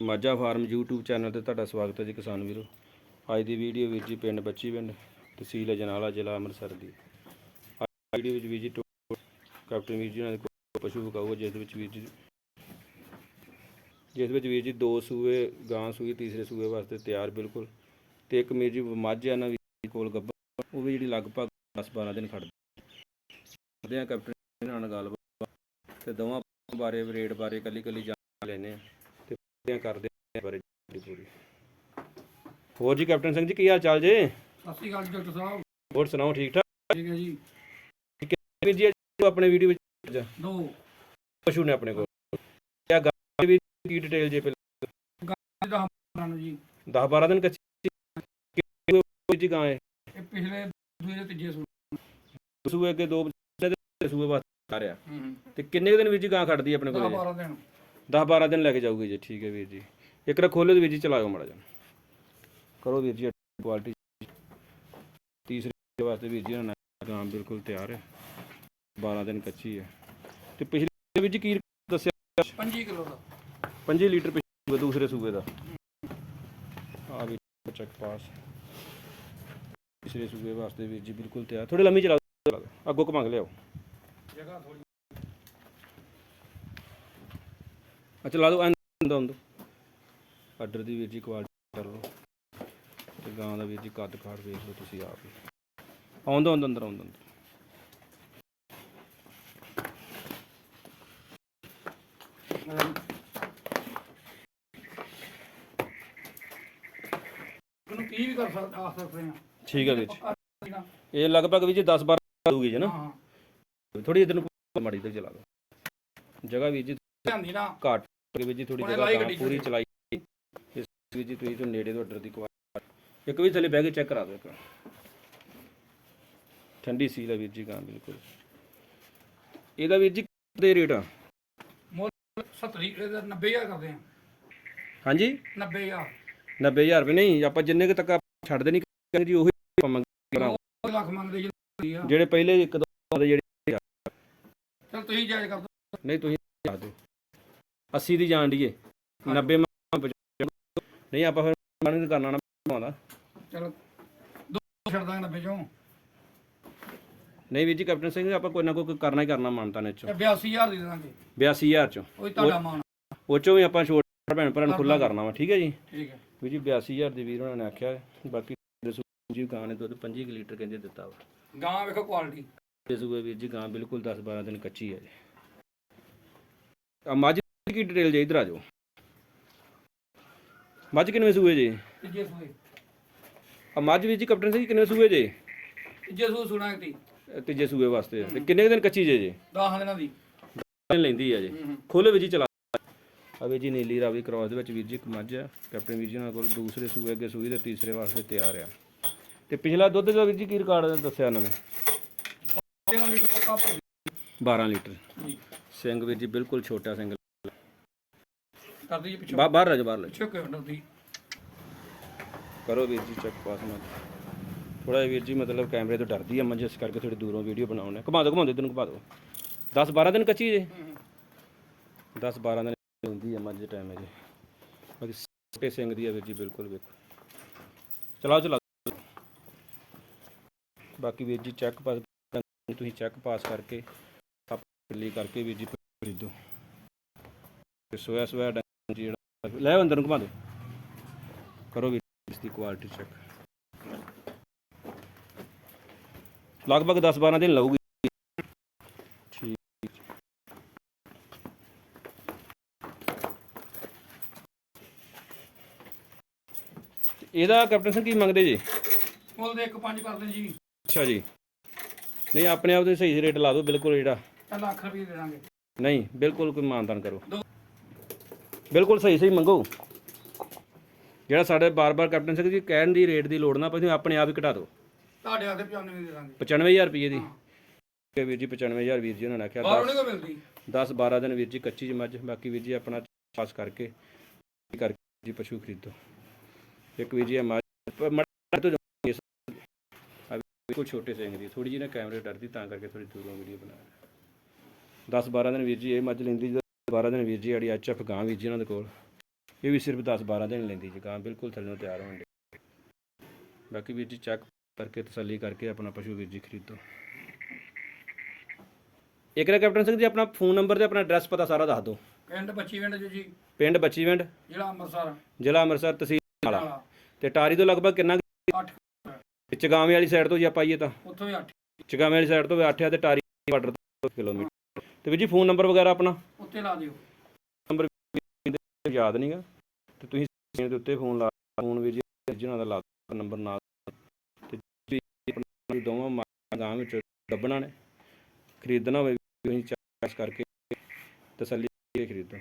Majha farm YouTube channel ਤੇ ਤੁਹਾਡਾ ਸਵਾਗਤ ਹੈ ਜੀ ਕਿਸਾਨ ਵੀਰੋ। ਅੱਜ ਦੀ ਵੀਡੀਓ ਵੀਰ ਜੀ ਪਿੰਡ ਬੱਚੀ ਪਿੰਡ, ਤਹਿਸੀਲ ਅਜਨਾਲਾ, ਜ਼ਿਲ੍ਹਾ ਅੰਮ੍ਰਿਤਸਰ ਦੀ। ਅੱਜ ਵੀਡੀਓ ਵਿੱਚ ਵੀਰ ਜੀ ਕੈਪਟਨ ਵੀਰ ਜੀ ਨਾਲ ਪਸ਼ੂ ਵਿਕਾਊ ਜਿਸ ਵਿੱਚ ਵੀਰ ਜੀ ਜਿਸ ਵਿੱਚ ਵੀਰ ਜੀ ਦੋ ਸੂਏ, ਗਾਂ ਸੂਈ, ਤੀਸਰੇ ਸੂਏ ਵਾਸਤੇ ਤਿਆਰ ਬਿਲਕੁਲ। ਤੇ ਇੱਕ ਵੀਰ ਜੀ ਮੱਝ ਆ ਨਾ ਵੀਰ ਜੀ ਕੋਲ ਗੱਭਾ ਉਹ ਵੀ ਜਿਹੜੀ ਲਗਭਗ 10 12 ਦਿਨ ਖੜਦੀ ਆ ਕੈਪਟਨ ਨਾਲ ਗੱਲਬਾਤ। ਤੇ ਦੋਵਾਂ ਬਾਰੇ ਰੇਟ ਬਾਰੇ ਕੱਲੀ ਕੱਲੀ ਜਾਣ ਲੈਨੇ ਆ ਕਰਦੇ ਆ ਬਾਰੇ ਜੀ ਪੂਰੀ। ਹੋਰ ਜੀ ਕੈਪਟਨ ਸਿੰਘ ਜੀ ਕੀ ਹਾਲ ਚਾਲ ਜੇ? ਸਤਿ ਸ਼੍ਰੀ ਅਕਾਲ ਜੀ ਡਾਕਟਰ ਸਾਹਿਬ। ਹੋਰ ਸੁਣਾਓ ਠੀਕ ਠਾਕ? ਠੀਕ ਹੈ ਜੀ। ਜੀ ਅੱਜ ਆਪਣੇ ਵੀਡੀਓ ਵਿੱਚ? ਦੋ। ਪਸ਼ੂ ਨੇ ਆਪਣੇ ਕੋਲ। ਕਿਆ ਗਾਂ ਵੀ ਕੀ ਡਿਟੇਲ ਜੇ ਪਹਿਲਾਂ? ਦਾ ਹਮਰਾਂ ਜੀ। 10 12 ਦਿਨ ਕੱਚੀ ਕਿਹੜੀ ਜੀ ਗਾਂ ਹੈ? ਇਹ ਪਿਛਲੇ ਦੂਜੇ ਤੇ ਤੀਜੇ ਸੂਏ। ਅੱਗੇ ਦੋ ਸੂਏ ਵਾਸਤੇ ਆ ਰਿਹਾ। ਤੇ ਕਿੰਨੇ ਦਿਨ ਜੀ ਗਾਂ ਖੜਦੀ ਆਪਣੇ 10 ਕੋਲ 12 ਦਿਨ। 10 12 ਦਿਨ ਲੈ ਕੇ ਜਾਊਗੀ ਜੀ ਠੀਕ ਹੈ ਵੀਰ ਜੀ। ਇੱਕ ਰ ਖੋਲੇ ਵੀਰ ਜੀ ਚਲਾਇਓ ਮਾੜਾ ਜਿਹਾ। ਕਰੋ ਵੀਰ ਜੀ ਕੁਆਲਿਟੀ ਤੀਸਰੇ ਵਾਸਤੇ ਵੀਰ ਜੀ ਨਾਲ ਗਾਂ ਬਿਲਕੁਲ ਤਿਆਰ ਹੈ। 12 ਦਿਨ ਕੱਚੀ ਹੈ। ਤੇ ਪਿਛਲੇ ਜੀ ਕੀ ਦੱਸਿਆ? 25 ਕਿਲੋ ਦਾ। 5 ਲੀਟਰ ਪਿਛਲੇ ਦੂਸਰੇ ਸੂਬੇ ਦਾ। ਆ ਵੀ ਚੈੱਕ ਪਾਸ ਤੀਸਰੇ ਸੂਬੇ ਵਾਸਤੇ ਵੀਰ ਜੀ ਬਿਲਕੁਲ ਤਿਆਰ। ਥੋੜੀ ਲੰਮੀ ਚਲਾਓ। ਅੱਗੋਂ ਘਮੰਗ ਲਿਆਓ। ਜਗ੍ਹਾ ਥੋੜੀ ਆ ਚਲਾ ਦਿਓ ਅੰਦਰ ਅੰਦਰ ਆਰਡਰ ਦੀ ਵੀਰ ਜੀ ਕੁਆਲਿਟੀ ਕਰ ਲਓ। ਤੇ ਗਾਂ ਦਾ ਵੀਰ ਜੀ ਕੱਦ ਕਾਠ ਵੇਖ ਲਓ ਤੁਸੀਂ ਆਪ ਹੀ। ਆਉਂਦਾ ਆਉਂਦਾ ਅੰਦਰ ਆਉਂਦਾ ਅੰਦਰ ਇਹਨੂੰ ਕੀ ਵੀ ਕਰ ਸਕਦਾ ਆ ਸਕਦੇ ਆ। ਠੀਕ ਹੈ ਵੀਰ ਜੀ। ਆ। ਇਹ ਲਗਭਗ ਵੀਰ ਜੀ 10 12 ਦੂਗੀ ਜੀ ਨਾ। ਹਾਂ। ਥੋੜੀ ਇਧਰ ਨੂੰ ਮਾੜੀ ਤੇ ਚਲਾ ਦਿਓ ਜਗ੍ਹਾ ਵੀਰ ਜੀ ਧਿਆਨ ਦੀ ਨਾ। ਘੱਟ। ਵੀਰ ਜੀ ਥੋੜੀ ਜਗ੍ਹਾ ਪੂਰੀ। ਚਲਾਈ ਇਸ ਵੀਰ ਜੀ ਤੁਸੀਂ ਤੋਂ ਨੇੜੇ ਤੋਂ ਆਰਡਰ ਦੀ ਕੁਆਲਿਟੀ ਇੱਕ ਵੀ ਥੱਲੇ ਬਹਿ ਕੇ ਚੈੱਕ ਕਰਾ ਦਿਓ ਇੱਕ ਠੰਡੀ ਸੀਲ ਹੈ ਵੀਰ ਜੀ ਗਾਂ ਬਿਲਕੁਲ। ਇਹਦਾ ਵੀਰ ਜੀ ਦੇ ਰੇਟ ਆ? ਮੁੱਲ 70 ਇਹਦਾ 90000 ਕਰਦੇ ਆ। ਹਾਂਜੀ? 90000 90000 ਰੁਪਏ ਨਹੀਂ ਆਪਾਂ ਜਿੰਨੇ ਕੁ ਤੱਕ ਛੱਡਦੇ ਨਹੀਂ ਜੀ ਉਹੀ ਆਪਾਂ ਮੰਗਾਂ ਉਹ ਲੱਖ ਮੰਗਦੇ ਆ ਜਿਹੜੇ ਪਹਿਲੇ ਇੱਕ ਦੋ ਦੇ ਜਿਹੜੇ ਚਲ ਤੁਸੀਂ ਜਾਇਜ਼ ਕਰ ਦਿਓ। ਨਹੀਂ ਤੁਸੀਂ ਦੱਸ ਦਿਓ। 80 ਦੀ ਜਾਣ ਦੀਏ 90 ਮੰਗਾਂ ਪਹੁੰਚਾ- ਨਹੀਂ ਆਪਾਂ ਫਿਰ ਮਨ ਕਰਨਾ ਨਾ ਪਾਉਂਦਾ ਚਲ ਦੋ ਛੱਡ ਦਾਂਗੇ 90 ਚੋਂ। ਨਹੀਂ ਵੀਰ ਜੀ ਕੈਪਟਨ ਸਿੰਘ ਆਪਾਂ ਕੋਈ ਨਾ ਕੋਈ ਕਰਨਾ ਹੀ ਕਰਨਾ ਮੰਨਤਾ ਨੇ ਚੋਂ ਤੇ 82000 ਦੇ ਦੇਵਾਂਗੇ। 82000 ਚੋਂ। ਉਹ ਤੁਹਾਡਾ ਮਾਣ ਉਹ ਚੋਂ ਵੀ ਆਪਾਂ ਛੋਟ ਭੈਣ ਭਰਾ ਨੂੰ ਖੁੱਲਾ ਕਰਨਾ ਵਾ ਠੀਕ ਹੈ ਜੀ? ਠੀਕ ਹੈ। ਵੀਰ ਜੀ 82000 ਦੇ ਵੀਰ ਉਹਨਾਂ ਨੇ ਆਖਿਆ ਬਾਕੀ ਦੱਸੋ ਜੀ ਗਾਂ ਨੇ ਦੁੱਧ 25 ਕੁ ਲੀਟਰ ਕਹਿੰਦੇ ਦਿੱਤਾ ਵਾ। ਗਾਂ ਵੇਖੋ ਕੁਆਲਿਟੀ ਸੂਏ ਵੀਰ ਜੀ ਗਾਂ ਬਿਲਕੁਲ 10 12 ਦਿਨ ਕੱਚੀ ਹੈ ਜੀ। ਆ ਮੱਝ ਕੀ ਡਿਟੇਲ ਜੇ ਇਧਰ ਆ ਜਾਓ। ਮੱਝ ਕਿੰਨੇ ਸੂਏ ਜੇ? ਤੀਜੇ ਸੂਏ। ਆ ਮੱਝ ਵੀਰ ਜੀ ਕੈਪਟਨ ਸਿੰਘ ਕਿੰਨੇ ਸੂਏ ਜੇ? ਤੀਜੇ ਸੂਏ ਸੁਣਾ ਕਿ ਅ, ਤੀਜੇ ਸੂਏ ਵਾਸਤੇ। ਤੇ ਕਿੰਨੇ ਕੁ ਦਿਨ ਕੱਚੀ ਜੇ ਜੇ? 10 ਦਿਨਾਂ ਦੀ। ਦਿਨ ਲੈਂਦੀ ਆ ਜੇ। ਖੋਲੇ ਵੀਰ ਜੀ ਚਲਾ ਆ ਵੀਰ ਜੀ ਨੀਲੀ ਰਾਵੀ ਕ੍ਰਾਸ ਦੇ ਵਿੱਚ ਵੀਰ ਜੀ ਇੱਕ ਮੱਝ ਆ। ਕੈਪਟਨ ਵੀਰ ਜੀ ਨਾਲ ਕੋਲ ਦੂਸਰੇ ਸੂਏ ਅੱਗੇ ਸੂਈ ਤੇ ਤੀਸਰੇ ਵਾਸਤੇ ਤਿਆਰ ਆ। ਤੇ ਪਿਛਲਾ ਦੁੱਧ ਦਾ ਵੀਰ ਜੀ ਕੀ ਰਿਕਾਰਡ ਦੱਸਿਆ ਉਹਨਾਂ ਨੇ? 13 ਲੀਟਰ ਪੱਕਾ ਭਰ 12 ਲੀਟਰ। ਜੀ। ਸਿੰਘ ਵੀਰ ਜੀ ਬਿਲਕੁਲ ਛੋਟਾ ਸਿੰਘ। ਪਿੱਛੋਂ। ਬਾ- ਬਾਹਰ ਰਹਿ ਜਾ ਬਾਹਰ ਲੈ ਪਿੱਛੋਂ ਕਿਉਂ ਡਰਦੀ ਕਰੋ ਵੀਰ ਜੀ ਚੈੱਕ ਪਾਸ ਮਤ ਥੋੜਾ ਵੀਰ ਜੀ ਮਤਲਬ ਕੈਮਰੇ ਤੋਂ ਡਰਦੀ ਆ ਮੈਂ ਜਿਸ ਕਰਕੇ ਥੋੜੀ ਦੂਰੋਂ ਵੀਡੀਓ ਬਣਾਉਣਾ ਘੁਮਾ ਦਿਓ ਘੁਮਾਉਂਦੇ ਤੈਨੂੰ ਘੁਮਾ ਦਿਓ। 10 12 ਦਿਨ ਕੱਚੀ ਜੇ? 10 12 ਦਿਨ ਹੁੰਦੀ ਆ ਮੱਝ ਟਾਈਮ ਹੈ ਜੀ। ਬਾਕੀ ਛੋਟੇ ਸਿੰਘ ਦੀ ਆ ਵੀਰ ਜੀ ਬਿਲਕੁਲ ਵੇਖੋ। ਚਲਾਓ ਚਲਾਓ। ਬਾਕੀ ਵੀਰ ਜੀ ਚੈੱਕ ਪਾਸ ਤੁਸੀਂ ਚੈੱਕ ਪਾਸ ਕਰਕੇ ਆਪਲੀ ਕਰਕੇ ਵੀਰ ਜੀ ਖਰੀਦੋ ਸੋਇਆ ਸੋਇਆ ਜਿਹੜਾ ਲੈ ਅੰਦਰ ਨੂੰ ਘੁਮਾ ਦਿਓ। ਕਰੋ ਵੀਰ ਇਸ ਦੀ ਕੁਆਲਿਟੀ ਚੈੱਕ ਲਗਭਗ 10 12 ਦਿਨ ਲਊਗੀ ਠੀਕ। ਇਹਦਾ ਕੈਪਟਨ ਸਿੰਘ ਕੀ ਮੰਗਦੇ ਜੀ? ਮੁੱਲ ਦੇ ਇੱਕ ਪੰਜ ਕਰਦੇ ਜੀ। ਅੱਛਾ ਜੀ। ਨਹੀਂ ਆਪਣੇ ਆਪ ਦੇ ਸਹੀ ਰੇਟ ਲਾ ਦਿਓ ਬਿਲਕੁਲ ਜਿਹੜਾ ਲੱਖ ਰੁਪਏ ਦੇ ਦਾਂਗੇ। ਨਹੀਂ ਬਿਲਕੁਲ ਕੋਈ ਮਾਨਦਾਨ ਕਰੋ। ਬਿਲਕੁਲ ਸਹੀ ਸਹੀ ਮੰਗੋ। ਜਿਹੜਾ ਸਾਡੇ ਬਾਰ-ਬਾਰ ਕੈਪਟਨ ਸਿੰਘ ਜੀ ਕਹਿਣ ਦੀ ਰੇਟ ਦੀ ਲੋੜ ਨਾ ਪਈ ਆਪਣੇ ਆਪ ਹੀ ਘਟਾ ਦਿਓ। ਤੁਹਾਡੇ ਹੱਥ 95 ਦੇ ਦਾਂਗੇ। 95000 ਰੁਪਏ ਦੀ। ਹੈ। ਵੀਰ ਜੀ 95000 ਵੀਰ ਜੀ ਉਹਨਾਂ ਨੇ ਆਖਿਆ ਬਾਹਰੋਂ ਨਹੀਂ ਕੋ ਮਿਲਦੀ। 10 12 ਦਿਨ ਵੀਰ ਜੀ ਕੱਚੀ ਜਿਹੀ ਮੱਝ ਬਾਕੀ ਵੀਰ ਜੀ ਆਪਣਾ ਪਾਸ ਕਰਕੇ ਕਰਕੇ ਜੀ ਪਸ਼ੂ ਖਰੀਦੋ। ਇੱਕ ਵੀਰ ਜੀ ਮੱਝ ਮੱਝ ਤੋਂ ਬਿਲਕੁਲ ਛੋਟੇ ਸਿੰਘ ਦੀ ਥੋੜੀ ਜਿਹੀ ਨਾ ਕੈਮਰੇ ਡਰਦੀ ਤਾਂ ਕਰਕੇ ਥੋੜੀ ਦੂਰੋਂ ਵੀਡੀਓ ਬਣਾ ਰਿਹਾ। 10 12 ਦਿਨ ਵੀਰ ਜੀ ਇਹ ਮੱਝ ਲੈਂਦੀ 12 ਦਿਨ ਵੀਰ ਜੀ ਆੜੀ ਐਚਐਫ ਗਾਂ ਵੀਰ ਜੀ ਉਹਨਾਂ ਦੇ ਕੋਲ। ਇਹ ਵੀ ਸਿਰਫ 10 12 ਦਿਨ ਲੈਂਦੀ ਜੀ ਗਾਂ ਬਿਲਕੁਲ ਥੱਲੇ ਤਿਆਰ ਹੋਣ ਦੀ ਬਾਕੀ ਵੀਰ ਜੀ ਚੈੱਕ ਕਰਕੇ ਤਸੱਲੀ ਕਰਕੇ ਆਪਣਾ ਪਸ਼ੂ ਵੀਰ ਜੀ ਖਰੀਦੋ। ਇੱਕ ਨਾ ਕੈਪਟਨ ਸਿੰਘ ਜੀ ਆਪਣਾ ਫੋਨ ਨੰਬਰ ਤੇ ਆਪਣਾ ਐਡਰੈਸ ਪਤਾ ਸਾਰਾ ਦੱਸ ਦਿਓ। ਪਿੰਡ ਬੱਚੀ ਪਿੰਡ ਜੀ ਜੀ। ਪਿੰਡ ਬੱਚੀਵਿੰਡ? ਜ਼ਿਲ੍ਹਾ ਅੰਮ੍ਰਿਤਸਰ। ਜ਼ਿਲ੍ਹਾ ਅੰਮ੍ਰਿਤਸਰ ਤਹਿਸੀਲ ਵਾਲਾ ਵਾਲਾ ਤੇ ਟਾਰੀ ਤੋਂ ਲਗਭਗ ਕਿੰਨਾ 8 ਚਗਾਵੇਂ ਵਾਲੀ ਸਾਈਡ ਤੋਂ ਜੇ ਆਪਾਂ ਆਈਏ ਤਾਂ? ਉੱਥੋਂ ਹੀ 8 ਚਗਾਵੇਂ ਵਾਲੀ ਸਾਈਡ ਤੋਂ 8 ਆ ਤੇ ਟਾਰੀ ਬਾਰਡਰ ਤੋਂ ਕਿਲੋਮੀਟਰ। ਤੇ ਵੀਰ ਜੀ ਫੋਨ ਨੰਬਰ ਵਗੈਰਾ ਆਪਣਾ? ਉੱਤੇ ਲਾ ਦਿਓ। ਯਾਦ ਨਹੀਂਗਾ ਤੇ ਤੁਸੀਂ ਸਕਰੀਨ ਦੇ ਉੱਤੇ ਫੋਨ ਲਾ ਫੋਨ ਵੀਰ ਜੀ ਜਿਹਨਾਂ ਦਾ ਲਾ ਨੰਬਰ ਨਾਲ। ਤੇ ਦੋਵਾਂ ਮਾਂ ਗਾਂ ਵਿੱਚ ਗੱਬਣਾ ਨੇ ਖਰੀਦਣਾ ਹੋਵੇ ਤੁਸੀਂ ਚੈੱਕ ਕਰਕੇ ਤਸੱਲੀ ਖਰੀਦੋ।